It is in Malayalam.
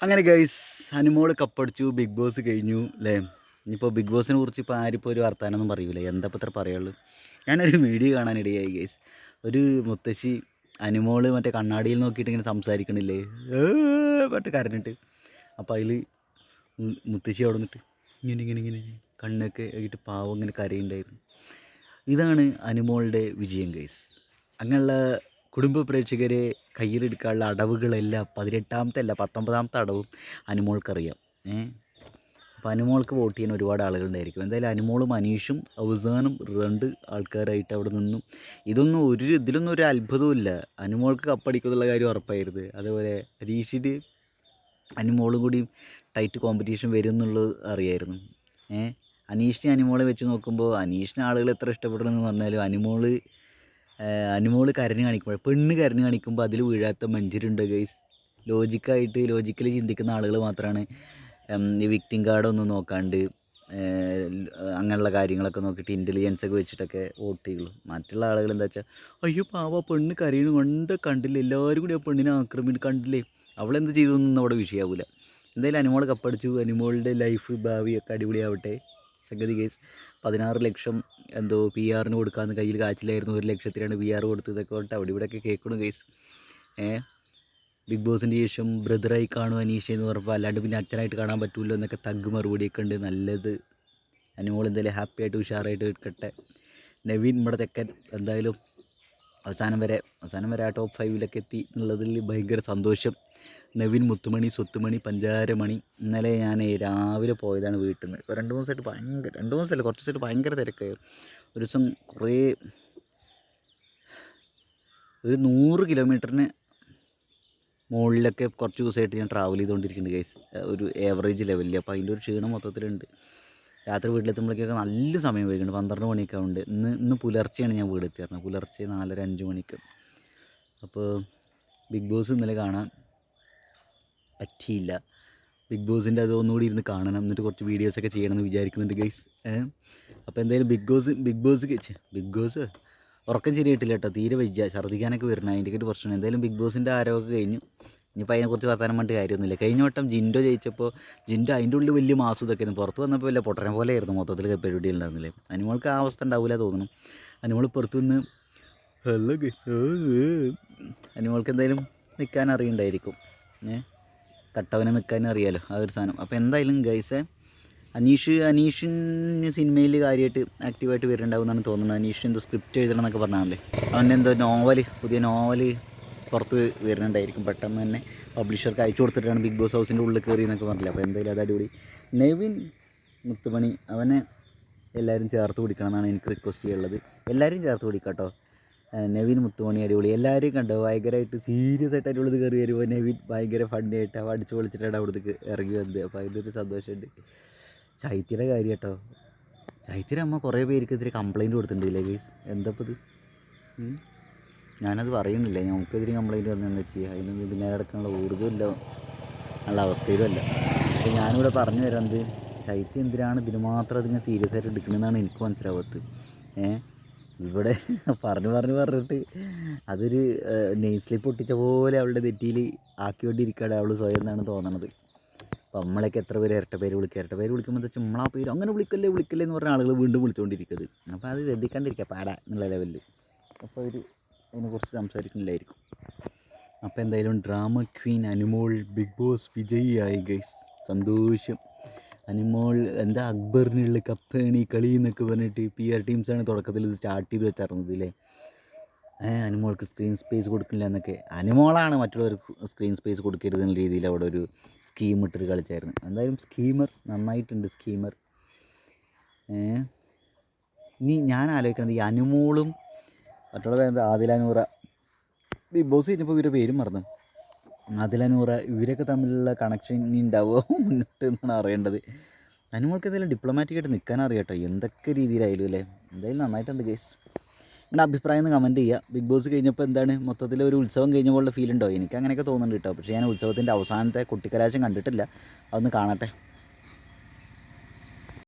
അങ്ങനെ ഗൈസ് ഹനുമോൾ കപ്പടിച്ചു ബിഗ് ബോസ് കഴിഞ്ഞു അല്ലേ ഇനിയിപ്പോൾ ബിഗ് ബോസിനെ കുറിച്ച് ഇപ്പോൾ ആരിപ്പോൾ ഒരു വർത്തമാനമൊന്നും പറയൂല? എന്താ ഇപ്പം ഇത്ര പറയുള്ളൂ? ഞാനൊരു വീഡിയോ കാണാനിടയായി ഗൈസ് ഒരു മുത്തശ്ശി അനുമോൾ മറ്റേ കണ്ണാടിയിൽ നോക്കിയിട്ട് ഇങ്ങനെ സംസാരിക്കണില്ലേ? മറ്റേ കരഞ്ഞിട്ട്. അപ്പോൾ അതിൽ മുത്തശ്ശി അവിടെ നിന്നിട്ട് ഇങ്ങനെ ഇങ്ങനെ ഇങ്ങനെ കണ്ണൊക്കെ ആയിട്ട് പാവം ഇങ്ങനെ കരയുണ്ടായിരുന്നു ഇതാണ് അനുമോളുടെ വിജയം ഗൈസ് അങ്ങനെയുള്ള കുടുംബ പ്രേക്ഷകരെ കയ്യിലെടുക്കാനുള്ള അടവുകളെല്ലാം പതിനെട്ടാമത്തെ അല്ല പത്തൊമ്പതാമത്തെ അടവും അനുമോൾക്കറിയാം. ഏഹ് അപ്പോൾ അനുമോൾക്ക് വോട്ട് ചെയ്യാൻ ഒരുപാട് ആളുകളുണ്ടായിരിക്കും. എന്തായാലും അനുമോളും അനീഷും അവസാനം രണ്ട് ആൾക്കാരായിട്ട് അവിടെ നിന്നും. ഇതൊന്നും ഒരു ഇതിലൊന്നും ഒരു അത്ഭുതമില്ല അനുമോൾക്ക് കപ്പടിക്കുന്നുള്ള കാര്യം ഉറപ്പായിരുന്നു. അതേപോലെ അനീഷിന് അനുമോളും കൂടി ടൈറ്റ് കോമ്പറ്റീഷൻ വരും എന്നുള്ളത് അറിയായിരുന്നു. ഏഹ് അനീഷിനെ അനുമോളെ വെച്ച് നോക്കുമ്പോൾ അനീഷിനെ ആളുകൾ എത്ര ഇഷ്ടപ്പെടണമെന്ന് പറഞ്ഞാലും അനുമോൾ അനുമോൾ കരഞ്ഞ് കാണിക്കുമ്പോൾ പെണ്ണ് കരഞ്ഞ് കാണിക്കുമ്പോൾ അതിൽ വീഴാത്ത മഞ്ചരുണ്ട് ഗൈസ് ലോജിക്കായിട്ട് ലോജിക്കലി ചിന്തിക്കുന്ന ആളുകൾ മാത്രമാണ് ഈ വിക്ടിം കാർഡൊന്നും നോക്കാണ്ട് അങ്ങനെയുള്ള കാര്യങ്ങളൊക്കെ നോക്കിയിട്ട് ഇന്റലിജൻസ് ഒക്കെ വെച്ചിട്ടൊക്കെ വോട്ട് ചെയ്യുള്ളൂ. മറ്റുള്ള ആളുകൾ എന്താ വെച്ചാൽ അയ്യോ പാവ പെണ്ണ് കരയണു കൊണ്ട് കണ്ടില്ല? എല്ലാവരും കൂടി ആ പെണ്ണിനെ ആക്രമിട്ട് കണ്ടില്ലേ? അവളെന്ത് ചെയ്തൊന്നും അവിടെ വിഷയമാവില്ല എന്തായാലും അനുമോൾ കപ്പടിച്ചു അനുമോളുടെ ലൈഫ് ഭാവിയൊക്കെ അടിപൊളിയാവട്ടെ. സംഗതി കേസ് പതിനാറ് ലക്ഷം എന്തോ പി ആറിന് കൊടുക്കാമെന്ന് കയ്യിൽ കാച്ചിലായിരുന്നു ഒരു ലക്ഷത്തിലാണ് പി ആർ കൊടുത്തതൊക്കെ പറഞ്ഞിട്ട് അവിടെ ഇവിടെയൊക്കെ കേൾക്കണം കേസ് ഏഹ് ബിഗ് ബോസിന്റെ ശേഷം ബ്രദറായി കാണും അനീഷ എന്ന് പറഞ്ഞപ്പോൾ അല്ലാണ്ട് പിന്നെ അച്ഛനായിട്ട് കാണാൻ പറ്റുമല്ലോ എന്നൊക്കെ തഗ് മറുപടിയൊക്കെ ഉണ്ട് നല്ലത്. അനുമോൾ എന്തായാലും ഹാപ്പിയായിട്ട് ഉഷാറായിട്ട് നിൽക്കട്ടെ. നവീൻ നമ്മുടെ തെക്കൻ എന്തായാലും അവസാനം വരെ അവസാനം വരെ ആ ടോപ്പ് ഫൈവിലൊക്കെ എത്തി എന്നുള്ളതിൽ ഭയങ്കര സന്തോഷം. നവീൻ മുത്തുമണി സ്വത്തുമണി പഞ്ചാരമണി ഇന്നലെ ഞാൻ രാവിലെ പോയതാണ് വീട്ടിൽ നിന്ന് ഇപ്പോൾ രണ്ട് ദിവസമായിട്ട് ഭയങ്കര രണ്ട് ദിവസമല്ല കുറച്ച് ദിവസമായിട്ട് ഭയങ്കര തിരക്കായിരുന്നു ഒരു ദിവസം കുറേ ഒരു നൂറ് കിലോമീറ്ററിന് മുകളിലൊക്കെ കുറച്ച് ദിവസമായിട്ട് ഞാൻ ട്രാവൽ ചെയ്തുകൊണ്ടിരിക്കുന്നുണ്ട് ഗൈസ് ഒരു ഏവറേജ് ലെവലിൽ അപ്പോൾ അതിന്റെ ഒരു ക്ഷീണം മൊത്തത്തിലുണ്ട്. രാത്രി വീട്ടിലെത്തുമ്പോഴേക്കൊക്കെ നല്ല സമയം വൈകുന്നുണ്ട് പന്ത്രണ്ട് മണിയൊക്കെ ഉണ്ട് ഇന്ന് ഇന്ന് പുലർച്ചെയാണ് ഞാൻ വീടെത്തിയിരുന്നത്. പുലർച്ചെ നാലര അഞ്ച് മണിക്ക്. അപ്പോൾ ബിഗ് ബോസ് ഇന്നലെ കാണാൻ പറ്റിയില്ല. ബിഗ് ബോസിന്റെ അത് ഒന്നുകൂടി ഇരുന്ന് കാണണം. എന്നിട്ട് കുറച്ച് വീഡിയോസൊക്കെ ചെയ്യണമെന്ന് വിചാരിക്കുന്നുണ്ട് ഗൈസ്. അപ്പോൾ എന്തായാലും Bigg Boss Bigg Boss Bigg Boss ഉറക്കം ശരിയായിട്ടില്ല കേട്ടോ. തീരെ വയ്യ ഛർദ്ദിക്കാനൊക്കെ വരണം അതിന്റെ ഒരു പ്രശ്നം എന്തായാലും ബിഗ് ബോസിന്റെ ആരോഗ്യം കഴിഞ്ഞു. ഇനിയിപ്പോൾ അതിനെക്കുറിച്ച് വർത്താനം പറഞ്ഞിട്ട് കാര്യമൊന്നുമില്ല. കഴിഞ്ഞ വട്ടം ജിൻഡോ ജയിച്ചപ്പോൾ ജിൻഡോ അതിന്റെ ഉള്ളിൽ വലിയ മാസം ഇതൊക്കെ ആയിരുന്നു. പുറത്ത് വന്നപ്പോൾ വലിയ പൊട്ടനെ പോലെ ആയിരുന്നു മൊത്തത്തിൽ പരിപാടി ഉണ്ടായിരുന്നില്ലേ? അനിമോൾക്ക് ആ അവസ്ഥ ഉണ്ടാവില്ല തോന്നുന്നു. അനിമോൾ പുറത്തു നിന്ന് ഗൈസ് എന്തായാലും നിൽക്കാൻ അറിയണ്ടായിരിക്കും. ഏ? കട്ടവനെ നിൽക്കാൻ അറിയാലോ ആ ഒരു സാധനം. അപ്പോൾ എന്തായാലും ഗൈസേ അനീഷ് അനീഷിന് സിനിമയിൽ കാര്യമായിട്ട് ആക്റ്റീവായിട്ട് വരുന്നുണ്ടാവും എന്നാണ് തോന്നുന്നത്. അനീഷ് എന്തോ സ്ക്രിപ്റ്റ് എഴുതണം എന്നൊക്കെ പറഞ്ഞാണല്ലേ? അവന്റെ എന്തോ നോവൽ പുതിയ നോവൽ പുറത്ത് വരുന്നുണ്ടായിരിക്കും. പെട്ടെന്ന് തന്നെ പബ്ലിഷർക്ക് അയച്ചു കൊടുത്തിട്ടാണ് ബിഗ് ബോസ് ഹൗസിന്റെ ഉള്ളിൽ കയറി എന്നൊക്കെ പറഞ്ഞില്ല? അപ്പോൾ എന്തായാലും അത് അടിപൊളി. നെവിൻ മുത്തുമണി അവനെ എല്ലാവരും ചേർത്ത് പിടിക്കണം എന്നാണ് എനിക്ക് റിക്വസ്റ്റ് ചെയ്യുള്ളത് എല്ലാവരും ചേർത്ത് പിടിക്കാട്ടോ നെവിൻ മുത്തുമണി അടിപൊളി. എല്ലാവരെയും കണ്ടോ? ഭയങ്കരമായിട്ട് സീരിയസ് ആയിട്ട് അടിപൊളി കയറി വരുമ്പോൾ നെവിൻ ഭയങ്കര ഫണ്ണി ആയിട്ട് അവ അടിച്ചു പൊളിച്ചിട്ടാണ് അവിടുത്തേക്ക് ഇറങ്ങി വന്നത്. അപ്പോൾ അതിന്റെ ഒരു സന്തോഷമുണ്ട്. ചൈത്യയുടെ കാര്യം കേട്ടോ. ചൈത്യയുടെ അമ്മ കുറേ പേർക്ക് ഇതിൽ കംപ്ലയിന്റ് കൊടുത്തിട്ടുണ്ടല്ലേ ഗൈസ് എന്താ ഇത് ഞാനത് പറയുന്നില്ല. നമുക്കെതിരെ കംപ്ലൈന്റ് വന്നതെന്ന് വെച്ച് അതിനൊന്നും പിന്നെ അടക്കാനുള്ള ഊർജമില്ല ഉള്ള അവസ്ഥയിലുമല്ല അപ്പോൾ ഞാനിവിടെ പറഞ്ഞു തരാം ചൈത്യം എന്തിനാണ് ഇതിന് മാത്രം അതിങ്ങനെ സീരിയസ് ആയിട്ട് എടുക്കണമെന്നാണ് എനിക്ക് മനസ്സിലാവാത്തത്. ഏഹ് ഇവിടെ പറഞ്ഞു പറഞ്ഞു പറഞ്ഞിട്ട് അതൊരു നെയ് സ്ലിപ്പ് ഒട്ടിച്ച പോലെ അവളുടെ നെറ്റിയിൽ ആക്കിക്കൊണ്ടിരിക്കുകയാണ്. അവൾ സ്വയം എന്നാണ് തോന്നണത്. അപ്പോൾ നമ്മളൊക്കെ എത്ര പേര് ഇരട്ട പേര് വിളിക്കുക? ഇരട്ട പേര് വിളിക്കുമ്പോൾ എന്താ നമ്മളാ പേര് അങ്ങനെ വിളിക്കല്ലേ വിളിക്കല്ലേ എന്ന് പറഞ്ഞ ആളുകൾ വീണ്ടും വിളിച്ചുകൊണ്ടിരിക്കുന്നത് അപ്പോൾ അത് ശ്രദ്ധിക്കാണ്ടിരിക്കുക പാടാ എന്നുള്ള ലെവലിൽ അപ്പോൾ അവർ അതിനെക്കുറിച്ച് സംസാരിക്കുന്നില്ലായിരിക്കും. അപ്പോൾ എന്തായാലും drama queen Anumol Bigg Boss വിജയിയായി guys സന്തോഷം. അനുമോൾ എന്താ അക്ബറിനുള്ള കപ്പേണി കളി എന്നൊക്കെ പറഞ്ഞിട്ട് പി ആർ ടീംസാണ് തുടക്കത്തിൽ ഇത് സ്റ്റാർട്ട് ചെയ്ത് വെച്ചിരുന്നത് അല്ലേ അനുമോൾക്ക് സ്ക്രീൻ സ്പേസ് കൊടുക്കില്ല എന്നൊക്കെ. അനുമോളാണ് മറ്റുള്ളവർക്ക് സ്ക്രീൻ സ്പേസ് കൊടുക്കരുത് എന്ന രീതിയിൽ അവിടെ ഒരു സ്കീം ഇട്ടിട്ട് കളിച്ചായിരുന്നു. എന്തായാലും സ്കീമർ നന്നായിട്ടുണ്ട് സ്കീമർ ഇനി ഞാൻ ആലോചിക്കുന്നത് ഈ അനുമോളും മറ്റുള്ള പേരെന്താ? ആദിലാനൂറ. ബിഗ് ബോസ് കഴിഞ്ഞപ്പോൾ ഇവരുടെ പേരും മറന്നു. ആദിലാനൂറ ഇവരൊക്കെ തമ്മിലുള്ള കണക്ഷൻ ഇനി ഉണ്ടാവുമോ മുന്നിട്ട് എന്നാണ് അറിയേണ്ടത്. അനുമോൾക്ക് എന്തെങ്കിലും ഡിപ്ലോമാറ്റിക് ആയിട്ട് നിൽക്കാൻ അറിയാട്ടോ. എന്തൊക്കെ രീതിയിലായാലും അല്ലേ? എന്തായാലും നന്നായിട്ടുണ്ട് കേസ് നിങ്ങളുടെ അഭിപ്രായം ഒന്ന് കമന്റ് ചെയ്യുക. ബിഗ് ബോസ് കഴിഞ്ഞപ്പോൾ എന്താണ്? മൊത്തത്തിൽ ഒരു ഉത്സവം കഴിഞ്ഞ പോലുള്ള ഫീൽ ഉണ്ടോ? എനിക്ക് അങ്ങനെയൊക്കെ തോന്നുന്നുണ്ട് കേട്ടോ. പക്ഷേ ഞാൻ ഉത്സവത്തിന്റെ അവസാനത്തെ കുട്ടിക്കലാശം കണ്ടിട്ടില്ല. അതൊന്ന് കാണട്ടെ.